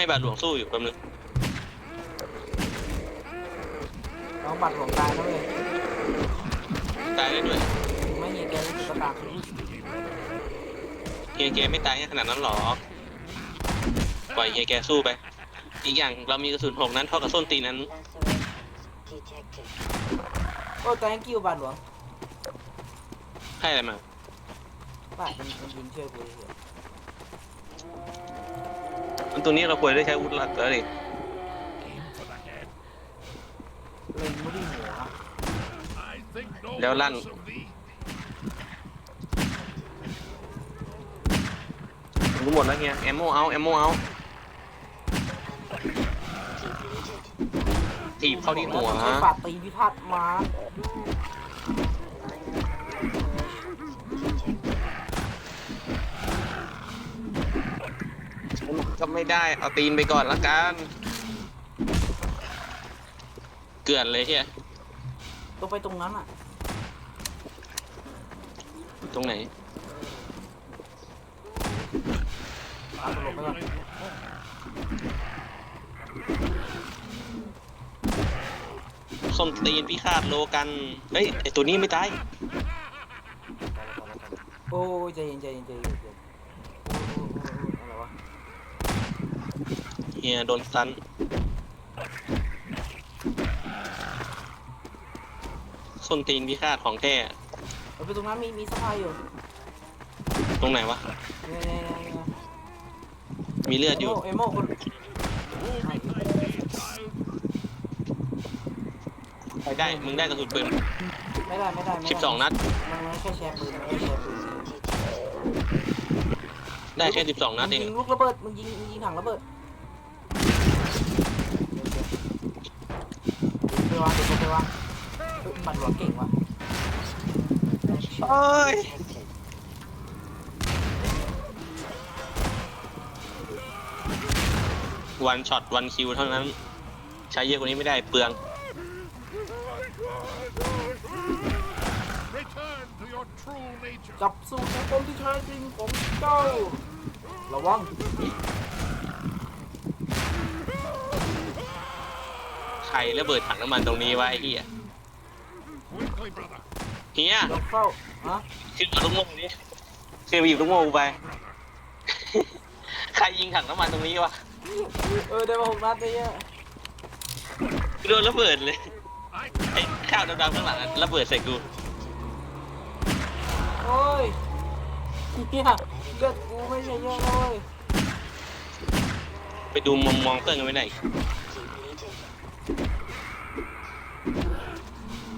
ให้บาทหลวงสู้อยู่แป๊บนึงน้องบัตรหลวงตายนะเว้ยตายได้ด้วยถึงไม่เห็นแกนี่คือตามเฮียแกไม่ตายขนาดนั้นหรอปล่อยเฮียแกสู้ไป อีกอย่างเรามีกระสุนหกนั้นเท่ากับส้นตีนนั้น โอ้ thank you บัตรหลวงให้อะไรมาป้ามันมันยิงช่วยกูเฉยมัน ตรงนี้เราควรได้ใช้อาวุธหลักแล้วดิเล็งไม่ได้หัวแล้วลั่นรู้หมดแล้วเฮียแอมโมเอาแอมโมเอาถีบเข้าที่หัวใช้ปาดตีพิทักษ์มา ก็ไม่ได้ เอาตีนไปก่อนละกัน เกลือนเลยเฮียต้องไปตรงนั้นอะ ตรงไหนเอาตลบไปก่อนส้มตีนพิฆาตโลกัน เฮ้ยไอตัวนี้ไม่ตาย โอ้ยใจเย็นใจเย็นใจเย็นใจเย็นโอ้โอ้โอ้โอ้อะไรวะ เฮียโดนซันส้นตีนพิฆาตของแท้เอาไปตรงนั้นมีมีสะพายอยู่ตรงไหนวะ เนี่ยเนี่ยเนี่ยเนี่ยมีเลือดอยู่ เอโม่เอโม่คนไปได้ มึงได้กระสุนปืนไม่ได้ไม่ได้ไม่ได้สิบสองนัด มันมันแค่แชร์ปืนมันแค่แชร์ปืนได้แค่สิบสองนัดเอง มึยิงลูกระเบิดมึงยิงมึงยิงถังระเบิดเดี๋ยวไปวางเดี๋ยวไปวาง เฮ้ยบัตรหลวงเก่งว่ะโอ้ยวันช็อตวันคิวเท่านั้น ใช้เยอะกว่านี้ไม่ได้เปลือง Return to your true nature. กลับสู่ตัวตนที่แท้จริงของเจ้า ระวังใครระเบิดถังน้ำมันตรงนี้วะไอ้เหี้ย Quickly, brother. เฮียยกเข้าฮะขึ้นมาลูกโม่ดิขึ้นมาหยิบลูกโม่กูไป ใครยิงถังน้ำมันตรงนี้วะเออได้มาหกนัดเลยเนี่ยกูโดนระเบิดเลย I ไอ้ข้าวดำๆข้างหลังอะระเบิดใส่กูโอ้ยเนี่ยเลือดกูไม่ใช่เยอะเลยไปดูมุมมองเพื่อนกันไม่ได้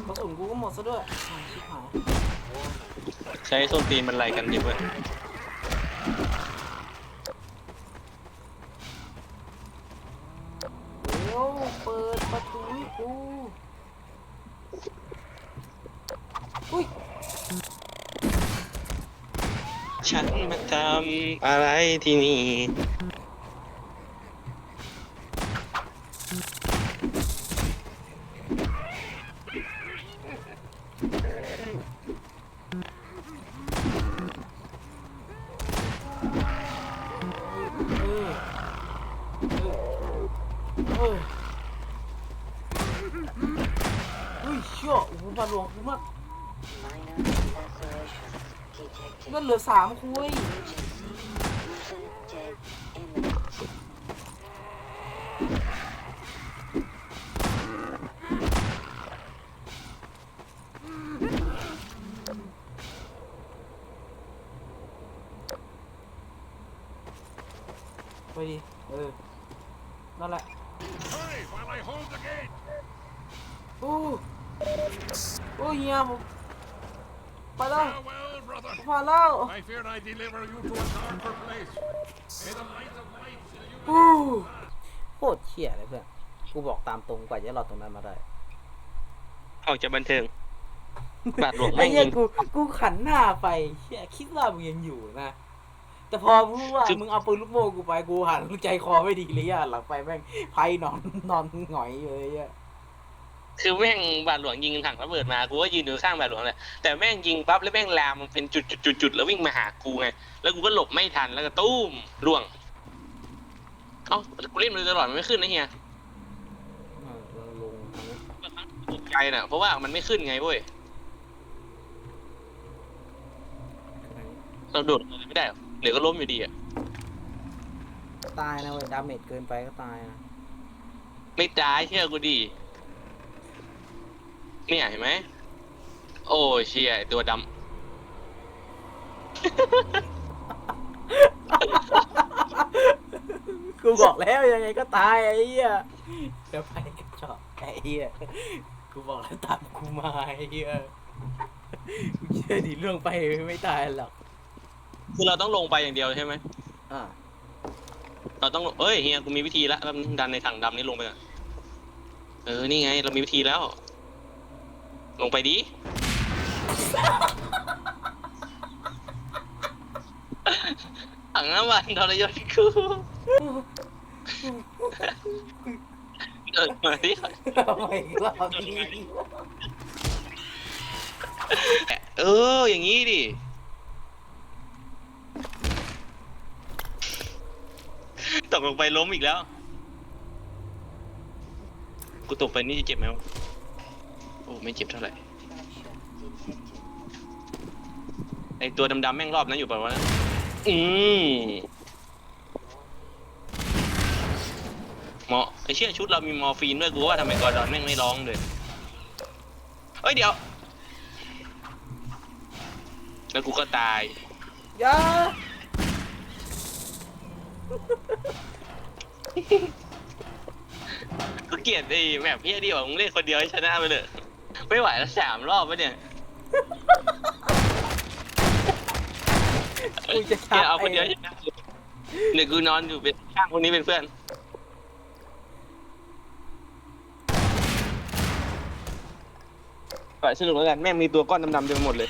กระสุน กูก็หมดซะด้วยอ่าชิบหายใช้ส้นตีนมันไล่กันดิเพื่อนเร็วเปิดประตูให้กูอุ้ยฉันมาทำอะไรที่นี่ เออเออเอออุ้ยเชี่ยโอ้โหบาหลวงกูมากเลือเหลือสามคุย ไปดิ เออ นั่นแหละ hurry while I hold the gate. อู้อู้เฮียผมไปแล้ว Farewell, brother. ผ่านแล้ว I fear I deliver you to a darker place. May the light of light fill you. อู้โคตรเชี่ยเลยเพื่อนกูบอกตามตรงกว่าจะรอดตรงนั้นมาได้ออกจากบันเทิงบาทหลวงไอ้แม่งเหี้ยิยงกูกูขันหน้าไปเชี่ยคิดว่ามึงยังอยู่นะ แต่พอพูดว่าคือมึงเอาปืนลูกโม่กูไปกูหันใจคอไม่ดีเลยอะหลังไปแม่งไพ่นอนนอนหงอยอยู่เลยอะคือแม่งบาทหลวงยิงถังระเบิดมากูก็ยืนอยู่ข้างบาทหลวงเลยแต่แม่งยิงปั๊บแล้วแม่งลามมันเป็นจุดจุดจุดจุดแล้ววิ่งมาหากูไงแล้วกูก็หลบไม่ทันแล้วก็ตุ้มร่วงเอ้ากูเล่นมันตลอดมันไม่ขึ้นนะเฮียอ่าเราลงทางนี้ตกใจน่ะเพราะว่ามันไม่ขึ้นไงเว้ยทางนี้เราโดดไม่ได้หรอก เดี๋ยวก็ล้มอยู่ดีอะ ตายนะเว้ยดาเมจเกินไปก็ตายนะไม่ตายเชื่อกูดีเนี่ยเห็นไหม โอ้เชี่ยไอ้ตัวดกูบอกแล้วยังไงก็ตายไอ้เหี้ยเดี๋ยวไปกระจอกไอ้เหี้ยกูบอกแล้วตามกูมาไอ้เหี้ยกูเชื่อดิเรื่องไปไม่ตายหรอกำ คือเราต้องลงไปอย่างเดียวใช่ไหมอ่าเราต้องลงเอ้ยเฮียกูมีวิธีละแล้วดันในถังดำนี้ลงไปก่อนเออนี่ไง เรามีวิธีแล้ว ลงไปดิถังน้ำมันทรยศกูเออมาดิทำไมรอบนี้ เอออย่างนี้ดิ ตกลงไปล้มอีกแล้ว กูตกไปนี่จะเจ็บไหมวะโอ้ไม่เจ็บเท่าไหร่ ไอตัวดำๆแม่งรอบนั้นอยู่ป่าวะอืมเหมาะไอเชื่อชุดเรามีมอร์ฟีนด้วยกูว่าทำไมกอร์ดอนแม่งไม่ร้องเลยเอ้ยเดี๋ยว แล้วกูก็ตาย อยา กูเกลียดไอ้แมปเพี้ยดีกว่ามึงเล่นคนเดียวให้ชนะไปเลยไม่ไหวแล้วสามรอบปะเนี่ยกูจะเกลีชัยกดเอาคนไอ้เดียวให้ชนะเลยเดี๋ยวกูนอนอยู่เป็นข้างคนนี้เป็นเพื่อนปล่อยสนุกแล้วกันแม่งมีตัวก้อนดำๆเต็มไปหมดเลย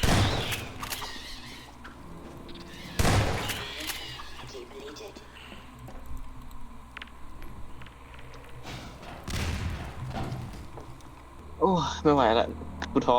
ไม่ไหวละกูท้อ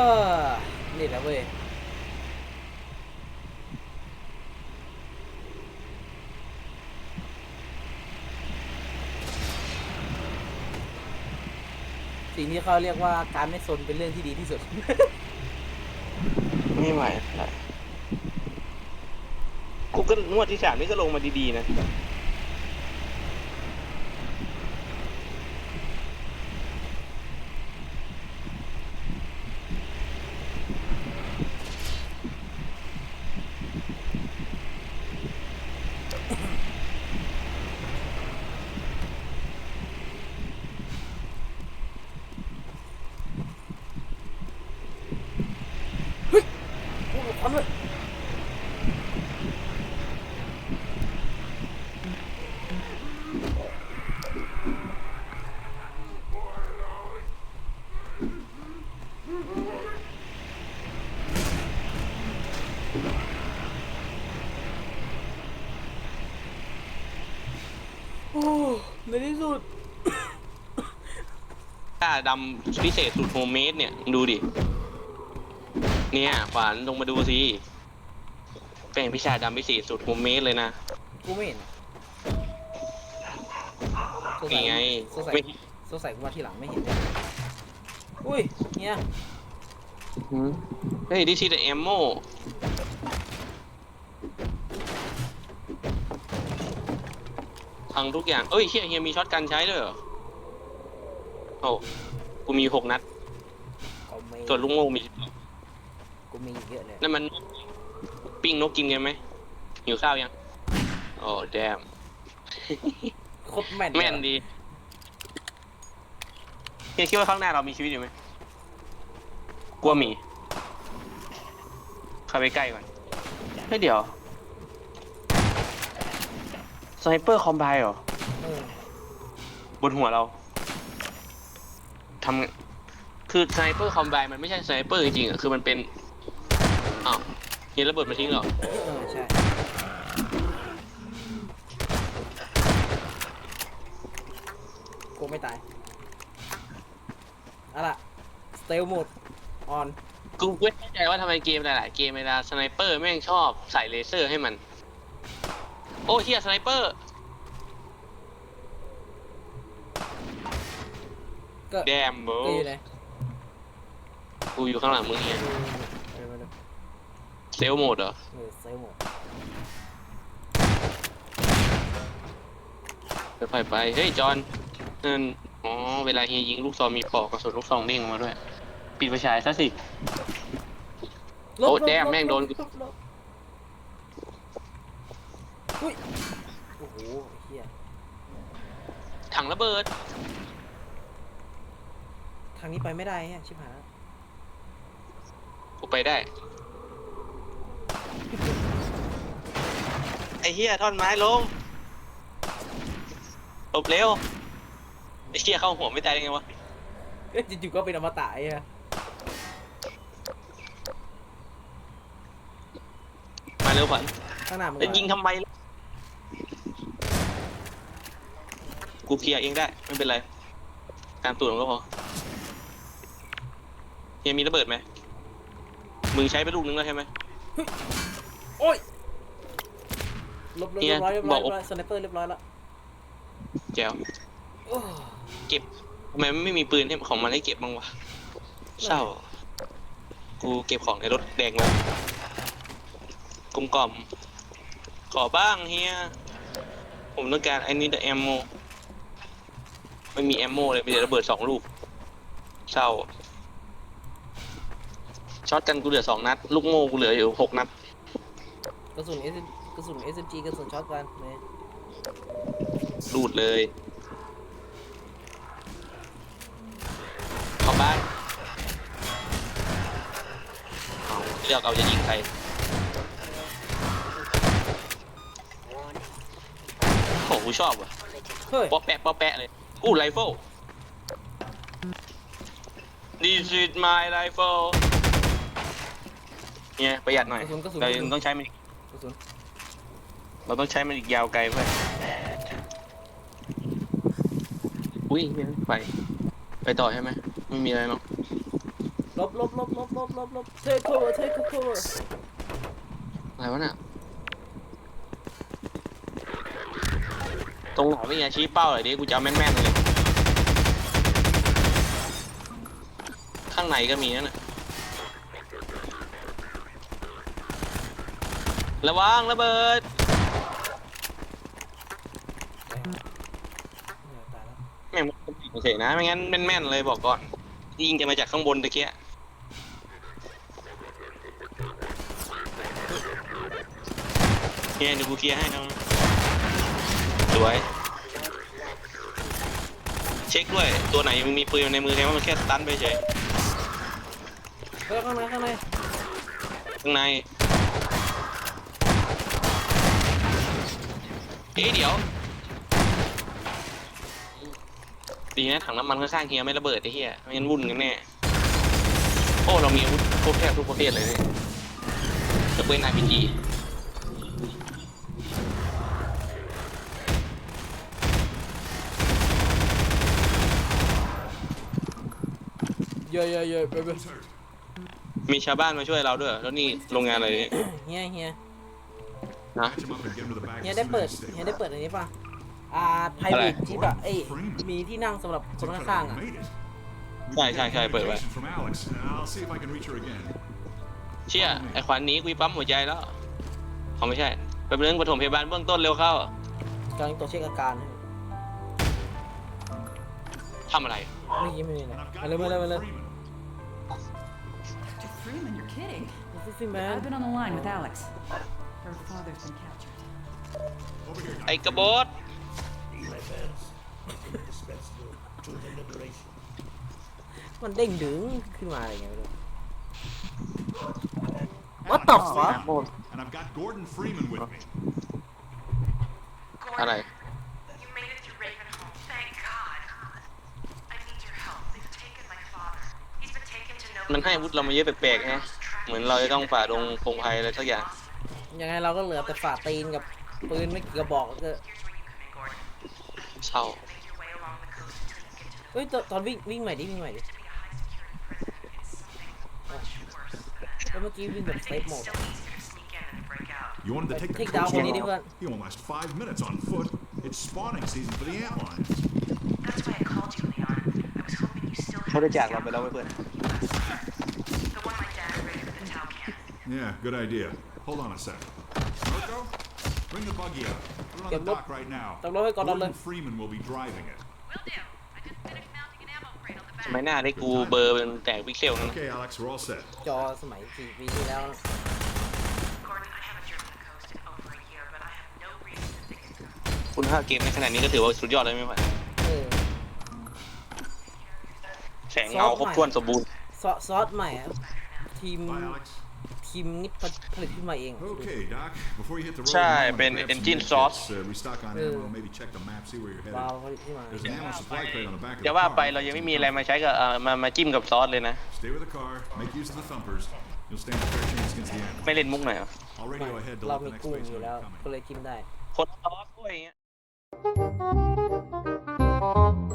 ออนี่แหละเว้ยสิ่งที่เขาเรียกว่าการไม่สนเป็นเรื่องที่ดีที่สุด ไม่ไหวละกูก็นวดที่สามนี่ก็ลงมาดีๆนะ พูดกับความเลยโอ้ในที่สุด ถ้าดำพิเศษสูตรโฮมเมดเนี่ย ดูดิ เนี่ยขวานลงมาดูสิเป็นพิชาดำพิเศษสูตรโฮมเมดเลยนะ กูไม่เห็นสงสันี่ยไงสงสัยไม่สงสัยกูมาทีหลังไม่เห็นเลยอุ้ยเนี่ยหืมเฮ้ยดิซีเดอะแอมโมพังทุกอย่าง เอ้ยเฮียเฮียมีช็อตกันใช้ด้วยเหรอโอ้กูมีหกนัดกูมีส่วนลุงโง่มี กูมีอีกเยอะเลยนั่นมันปิ้งนกกินกันไหมหิวข้าวยัง โอ้แดมโคตรแม่นแม่นดีเฮียคิดว่าข้างหน้าเรามีชีวิตอยู่ไหมกลัวหมีเข้าไปใกล้ก่อนเฮ้ยเดี๋ยวสไนเปอร์คอมไบเหรอ เออบนหัวเราทำคือสไนเปอร์คอมไบมันไม่ใช่สไนเปอร์จริงๆอะคือมันเป็นอ้าวเห็ นระเบิดมาทิ้งเหรอเออใช่กูไม่ตายเอาล่ะสเตลโหมดออนกูไม่เข้าใจว่าทำไมเกมหลายๆเกมเวลาสไนเปอร์แม่งชอบใส่เลเซอร์ให้มัน โอ้เฮียสไนเปอร์ ก็แดมโบก็อยู่ไหนกูอยู่ข้างหลังมึงเนี่ยเออมาดูเซลโหมดเหรอ เออสเตลโหมดไปไปๆเฮ้ย จอห์นนั่นอ๋อ เวลาเฮียยิงลูกซองมีปลอกกระสุนลูกซองเด้งออกมาด้วย ปิดไฟฉายซะสิลบโอ้ลบแดมลบแม่งโดนลบลบลบอุ้ยโอ้โหเฮียถังระเบิด ทางนี้ไปไม่ได้ฮะชิบหายแล้วกูไปได้ ไอ้เฮียท่อนไม้ล้มตบเร็ว ไอ้เฮียเข้าหัวไม่ตายได้ไงวะ เอ้ยจู่ๆก็เป็นอมตะไอ้เหี้ยมาเร็วขวัญข้างหน้ามึงแล้วยิงทำไมล่ะกูเคลียร์เองได้ ไม่เป็นไร การตูดมันก็พอเฮียมีระเบิดไหมมึงใช้ไปลูกนึงแล้วใช่ไหม โอ้ยลบลบเฮีเรียยบร้อยเรียบร้อยบอกเรียบร้อยสไนเปอร์เรียบร้อยแล้วแจ๋วโอ้เก็บทำไมไม่มีปืนให้ของมันให้เก็บบ้างวะเศร้า กูเก็บของในรถแดงแล้วกลมกล่อม ขอบ้างเฮียผมต้องการไอ้นี่แต่แอมโมไม่มีแอมโมเลยมีแต่ระเบิดสองลูกเศร้า ช็อตกันกูเหลือสองนัด ลูกโม่กูเหลืออยู่หกนัด กระสุนเอสกระสุน SMG กระสุนช็อตกันเนี่ยรูดเลยเข้าบ้านเอาเลือกเอาจะยิงใครโอ้โหกูชอบว่ะเฮ้ยป๊อปแปะป๊อปแปะเลยอู้ไรเฟิล This is my rifle เนี่ยประหยัดหน่อยกระสุนกระสุน เรายังต้องใช้มันอีกกระสุนเราต้องใช้มันอีกยาวไกลเพื่อนอุ้ยไป ไปต่อใช่ไหมไม่มีอะไรเนาะลบลบลบลบลบลบลบเทคโคเวอร์เทคโคเวอร์อะไรวะน่ะตรงไหนไม่ไงชี้เป้าเลยดิกูจะเอาแม่นๆเลยข้างในก็มีนั่นน่ะ ระวังระเบิด ตายแล้วแม่งมันเฉยๆนะ ไม่งั้นแม่นๆเลยบอกก่อนยิงจะมาจากข้างบนตะเกียเนี่ยเดี๋ยวกูเคลียร์ให้นะสวย เช็คด้วย ตัวไหนมันมีปืนในมือแค่ว่ามันแค่สตันไปเฉยเฮ้ยข้างในข้างในข้างใน เอ๊ะเดี๋ยว ดีนะถังน้ำมันข้างๆเฮียไม่ระเบิดไอ้เฮียไม่งั้นวุ่นกันแน่ โอ้เรามีอาวุธครบแทบทุกประเภทเลยเนี่ยจะเป็น RPG เยอะเยอะเยอะไปไปมีชาวบ้านมาช่วยเราด้วย แล้วนี่โรงงานอะไรเนี่ย เฮียเฮีย นะ Patch him up and get him to the back เฮีย as ได้ soon เปิด as he stays เฮียได้ alive. เปิดอันนี้ป่ะ อ่าไพรอะไรเวทจิปอะเอ้ยมีที่นั่งสำหรับคนข้างๆอะ Made it. ใช่ใช่ใช่เปิดไว้ Invitation from Alex. I'll see if I can reach her again. เชี่ยไอขวัญหนี้กุยปั๊มหัวใจแล้วเขาไม่ใช่ไปเรื่องปฐมพยาบาลเบื้องต้นเร็วเข้ากำลังตรวจเช็คอาการทำอะไรไม่ยิ้มไม่มีเลย And I've มา got เลยมาเลยมา Gordon เลย Freeman. Dr. Freeman, you're kidding. ฟิฟิแมน I've been on the line with Alex. Her father's been captured. ไอ้กระโบด มันเด้งดึงขึ้นมาอะไรเงี้ยไม่รู้ What the fuck? And I've got Gordon Freeman with me. อะ Gordon, ไร you made it through Ravenholm. Thank God. I need your help. They've taken my father. He's been taken to no. มันให้อาวุธเรามาเยอะแปลกๆนะ เหมือนเราจะต้องฝ่าดงพงไพรอะไรสักอย่าง ยังไงเราก็เหลือแต่ฝ่าตีนกับปืนไม่กี่กระบอกก็เศร้าเฮ้ยตอนตอนวิ่งวิ่งใหม่ดิวิ่งใหม่ดิอะแล้วเมื่อกี้วิ่งแบบเซฟโหมด You wanted to take the Take down coast one, guard? idiot. You won't last five minutes on foot. It's spawning season for the antlions. That's why I called you, Leon. I was hoping you still เขา had ได้จากเราไปแล้วเพื่อน the one my dad raided with the Tau cannon. Yeah, good idea. Hold on a sec. Marco, bring the buggy up. Put it on Get the look- dock right now. Tao nói với con Gordon lên. Freeman will be driving it. Will do. I just finished mounting an ammo crate on the ทำไมหน้าได้กูเบอร์เป็นแตกพิกเซลนั่น Okay, Alex, we're all set. จอสมัยสี่ปีที่แล้วนะ Gordon, I haven't driven the coast in over a year, but I have no reason to think it's gonna คุณภาพเกมในขนาดนี้ก็ถือว่าสุดยอดเลยไหมวะเออแสงเงาครบถ้วนสมบูรณ์ซอสซอสใหม่อะทีม Bye, Alex. ทีมนี่ผลิตขึ้นมาเอง Okay, Doc. Before you hit the road, ใช่ you might wanna เป็น grab some engine med sauce kits, uh, restock on Ừ. ammo, maybe check the map, see where you're วา headed. วผลิตขึ้นมา There's an ammo supply crate on the back of จะ the ว่า car. ไปเรายังไม่มีอะไรมาใช้กับเอ่อมามาจิ้มกับซอสเลยนะ Stay with the car, make use of the thumpers. You'll stand a fair chance against the ไม่ animals. เล่นมุกหน่อยเหรอ I'll ไม่ radio ahead to เรา let the มี next กุ้ง base อยู่ know แล้ว you're coming. ก็เลยกินได้ คนซอสด้วยอย่างเงี้ยเ